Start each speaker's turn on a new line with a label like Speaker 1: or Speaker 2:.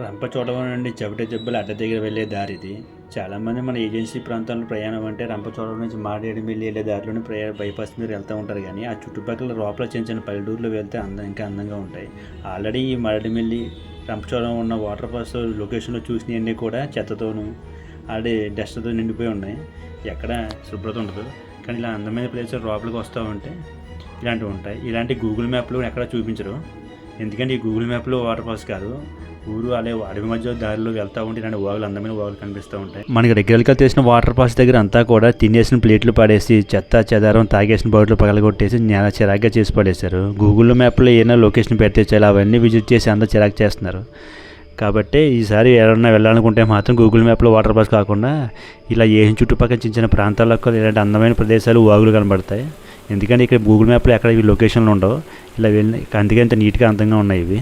Speaker 1: రంపచోడవరం నుండి చవిట జబ్బులు అడ్డ దగ్గర వెళ్ళే దారిది చాలామంది మన ఏజెన్సీ ప్రాంతాల్లో ప్రయాణం అంటే రంపచోడవరం నుంచి మారేడుమిల్లి వెళ్ళే దారిలోని ప్రయా బైపాస్ మీద వెళ్తూ ఉంటారు కానీ ఆ చుట్టుపక్కల లోపల చిన్న చిన్న పల్లెటూరులో వెళ్తే అందం ఇంకా అందంగా ఉంటాయి. ఆల్రెడీ ఈ మారేడుమిల్లి రంపచోడవరం ఉన్న వాటర్ ఫాల్స్ లొకేషన్లో చూసినవన్నీ కూడా చెత్తతోనూ ఆల్రెడీ డస్ట్తో నిండిపోయి ఉన్నాయి. ఎక్కడ శుభ్రత ఉండదు. కానీ ఇలా అందమైన ప్లేసులు లోపలికి వస్తూ ఉంటే ఇలాంటివి ఉంటాయి. ఇలాంటి గూగుల్ మ్యాప్లో ఎక్కడ చూపించరు. ఎందుకంటే ఈ గూగుల్ మ్యాప్లో వాటర్ ఫాల్స్ కాదు. ఊరు అలా అడవి మధ్య దారిలో వెళ్తా ఉంటే ఇలాంటి వాగులు అందమైన వాగులు కనిపిస్తూ ఉంటాయి. మనకి రెగ్యులర్గా తెలిసిన వాటర్ ఫాల్స్ దగ్గర అంతా కూడా తినేసిన ప్లేట్లు పడేసి చెత్త చెదారం తాగేసిన బాటిల్ పగలగొట్టేసి నేల చిరాగ్గా చేసి పడేశారు. గూగుల్ మ్యాప్లో ఏమైనా లొకేషన్ పెడితే చాలా అవన్నీ విజిట్ చేసి అంతా చిరాకు చేస్తున్నారు. కాబట్టి ఈసారి ఎవరన్నా వెళ్ళాలనుకుంటే మాత్రం గూగుల్ మ్యాప్లో వాటర్ ఫాల్స్ కాకుండా ఇలా ఏ చుట్టుపక్కల చిన్న చిన్న ప్రాంతాల్లో ఇలాంటి అందమైన ప్రదేశాలు వాగులు కనబడతాయి. ఎందుకంటే ఇక్కడ గూగుల్ మ్యాప్లో ఎక్కడ ఇవి లొకేషన్లు ఉండవు. ఇలా వెళ్ళి అందుకే అంత నీట్గా అందంగా ఉన్నాయి ఇవి.